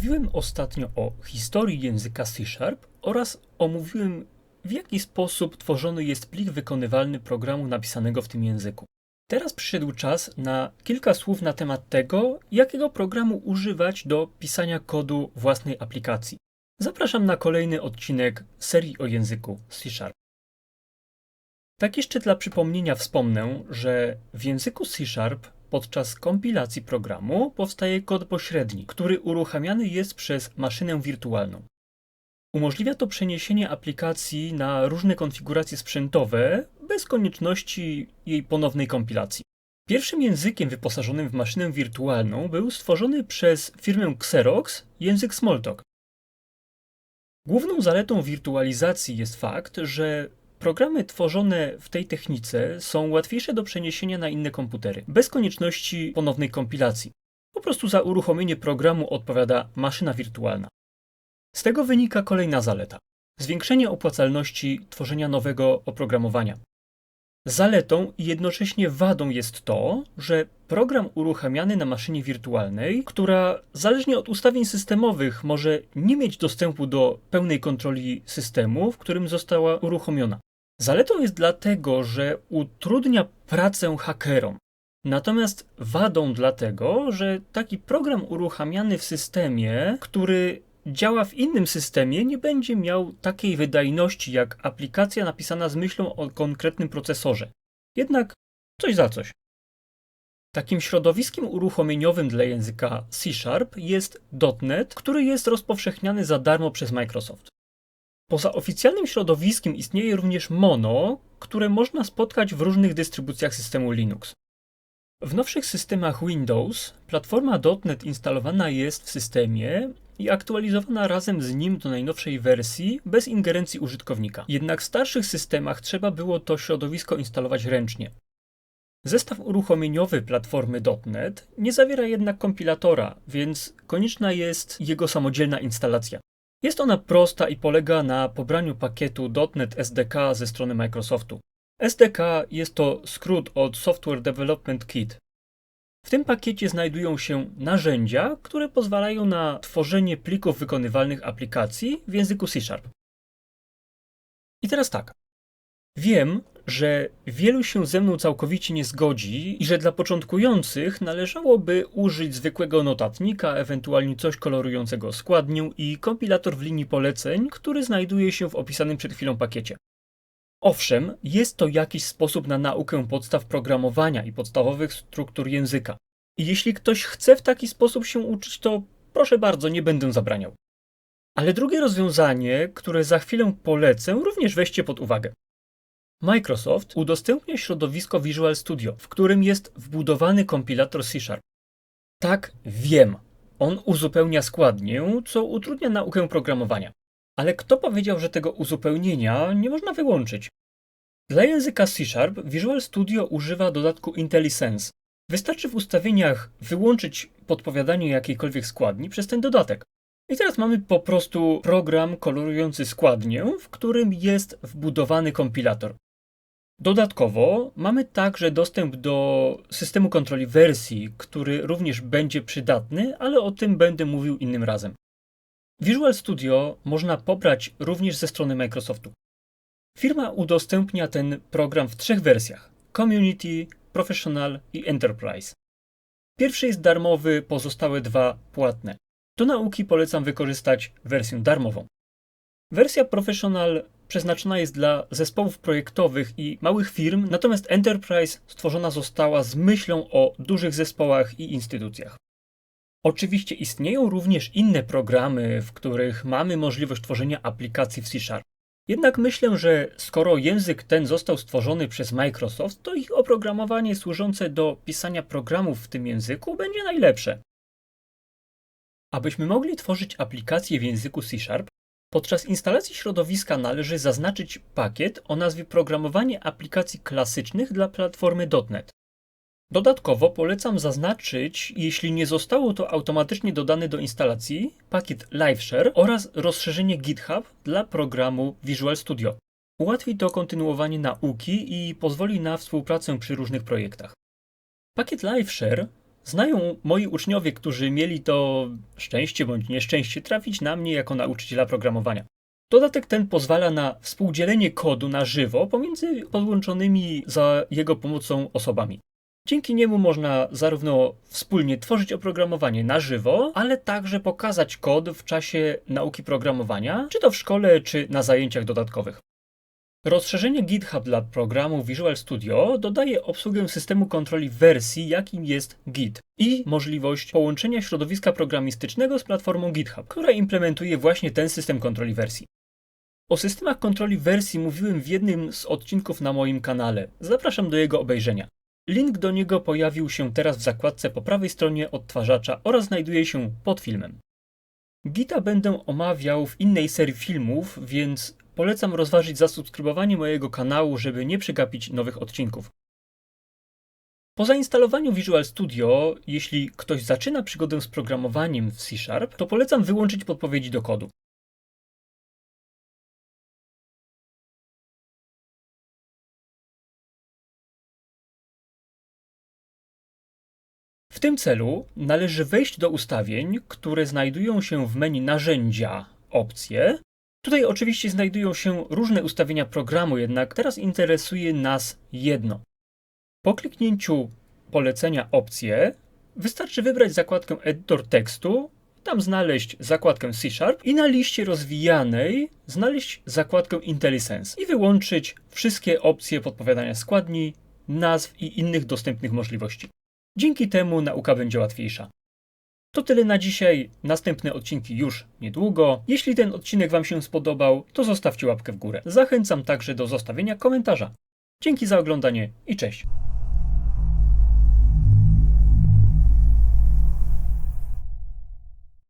Mówiłem ostatnio o historii języka C Sharp oraz omówiłem, w jaki sposób tworzony jest plik wykonywalny programu napisanego w tym języku. Teraz przyszedł czas na kilka słów na temat tego, jakiego programu używać do pisania kodu własnej aplikacji. Zapraszam na kolejny odcinek serii o języku C Sharp. Tak jeszcze dla przypomnienia wspomnę, że w języku C Sharp podczas kompilacji programu powstaje kod pośredni, który uruchamiany jest przez maszynę wirtualną. Umożliwia to przeniesienie aplikacji na różne konfiguracje sprzętowe bez konieczności jej ponownej kompilacji. Pierwszym językiem wyposażonym w maszynę wirtualną był stworzony przez firmę Xerox język Smalltalk. Główną zaletą wirtualizacji jest fakt, że programy tworzone w tej technice są łatwiejsze do przeniesienia na inne komputery, bez konieczności ponownej kompilacji. Po prostu za uruchomienie programu odpowiada maszyna wirtualna. Z tego wynika kolejna zaleta zwiększenie opłacalności tworzenia nowego oprogramowania. Zaletą i jednocześnie wadą jest to, że program uruchamiany na maszynie wirtualnej, która zależnie od ustawień systemowych może nie mieć dostępu do pełnej kontroli systemu, w którym została uruchomiona. Zaletą jest dlatego, że utrudnia pracę hakerom. Natomiast wadą dlatego, że taki program uruchamiany w systemie, który działa w innym systemie, nie będzie miał takiej wydajności jak aplikacja napisana z myślą o konkretnym procesorze. Jednak coś za coś. Takim środowiskiem uruchomieniowym dla języka C Sharp jest .NET, który jest rozpowszechniany za darmo przez Microsoft. Poza oficjalnym środowiskiem istnieje również Mono, które można spotkać w różnych dystrybucjach systemu Linux. W nowszych systemach Windows platforma .NET instalowana jest w systemie i aktualizowana razem z nim do najnowszej wersji bez ingerencji użytkownika. Jednak w starszych systemach trzeba było to środowisko instalować ręcznie. Zestaw uruchomieniowy platformy .NET nie zawiera jednak kompilatora, więc konieczna jest jego samodzielna instalacja. Jest ona prosta i polega na pobraniu pakietu .NET SDK ze strony Microsoftu. SDK jest to skrót od Software Development Kit. W tym pakiecie znajdują się narzędzia, które pozwalają na tworzenie plików wykonywalnych aplikacji w języku C Sharp. I teraz tak. Wiem, że wielu się ze mną całkowicie nie zgodzi i że dla początkujących należałoby użyć zwykłego notatnika, ewentualnie coś kolorującego składnię i kompilator w linii poleceń, który znajduje się w opisanym przed chwilą pakiecie. Owszem, jest to jakiś sposób na naukę podstaw programowania i podstawowych struktur języka. I jeśli ktoś chce w taki sposób się uczyć, to proszę bardzo, nie będę zabraniał. Ale drugie rozwiązanie, które za chwilę polecę, również weźcie pod uwagę. Microsoft udostępnia środowisko Visual Studio, w którym jest wbudowany kompilator C Sharp. Tak, wiem, on uzupełnia składnię, co utrudnia naukę programowania. Ale kto powiedział, że tego uzupełnienia nie można wyłączyć? Dla języka C Sharp Visual Studio używa dodatku IntelliSense. Wystarczy w ustawieniach wyłączyć podpowiadanie jakiejkolwiek składni przez ten dodatek. I teraz mamy po prostu program kolorujący składnię, w którym jest wbudowany kompilator. Dodatkowo mamy także dostęp do systemu kontroli wersji, który również będzie przydatny, ale o tym będę mówił innym razem. Visual Studio można pobrać również ze strony Microsoftu. Firma udostępnia ten program w trzech wersjach: Community, Professional i Enterprise. Pierwszy jest darmowy, pozostałe dwa płatne. Do nauki polecam wykorzystać wersję darmową. Wersja Professional przeznaczona jest dla zespołów projektowych i małych firm, natomiast Enterprise stworzona została z myślą o dużych zespołach i instytucjach. Oczywiście istnieją również inne programy, w których mamy możliwość tworzenia aplikacji w C Sharp. Jednak myślę, że skoro język ten został stworzony przez Microsoft, to ich oprogramowanie służące do pisania programów w tym języku będzie najlepsze. Abyśmy mogli tworzyć aplikacje w języku C Sharp, podczas instalacji środowiska należy zaznaczyć pakiet o nazwie Programowanie aplikacji klasycznych dla platformy .NET. Dodatkowo polecam zaznaczyć, jeśli nie zostało to automatycznie dodane do instalacji, pakiet LiveShare oraz rozszerzenie GitHub dla programu Visual Studio. Ułatwi to kontynuowanie nauki i pozwoli na współpracę przy różnych projektach. Pakiet LiveShare znają moi uczniowie, którzy mieli to szczęście bądź nieszczęście trafić na mnie jako nauczyciela programowania. Dodatek ten pozwala na współdzielenie kodu na żywo pomiędzy podłączonymi za jego pomocą osobami. Dzięki niemu można zarówno wspólnie tworzyć oprogramowanie na żywo, ale także pokazać kod w czasie nauki programowania, czy to w szkole, czy na zajęciach dodatkowych. Rozszerzenie GitHub dla programu Visual Studio dodaje obsługę systemu kontroli wersji, jakim jest Git, i możliwość połączenia środowiska programistycznego z platformą GitHub, która implementuje właśnie ten system kontroli wersji. O systemach kontroli wersji mówiłem w jednym z odcinków na moim kanale. Zapraszam do jego obejrzenia. Link do niego pojawił się teraz w zakładce po prawej stronie odtwarzacza oraz znajduje się pod filmem. Gita będę omawiał w innej serii filmów, więc polecam rozważyć zasubskrybowanie mojego kanału, żeby nie przegapić nowych odcinków. Po zainstalowaniu Visual Studio, jeśli ktoś zaczyna przygodę z programowaniem w C Sharp, to polecam wyłączyć podpowiedzi do kodu. W tym celu należy wejść do ustawień, które znajdują się w menu Narzędzia, Opcje. Tutaj oczywiście znajdują się różne ustawienia programu, jednak teraz interesuje nas jedno. Po kliknięciu polecenia Opcje wystarczy wybrać zakładkę Edytor tekstu, tam znaleźć zakładkę C Sharp i na liście rozwijanej znaleźć zakładkę IntelliSense i wyłączyć wszystkie opcje podpowiadania składni, nazw i innych dostępnych możliwości. Dzięki temu nauka będzie łatwiejsza. To tyle na dzisiaj. Następne odcinki już niedługo. Jeśli ten odcinek Wam się spodobał, to zostawcie łapkę w górę. Zachęcam także do zostawienia komentarza. Dzięki za oglądanie i cześć.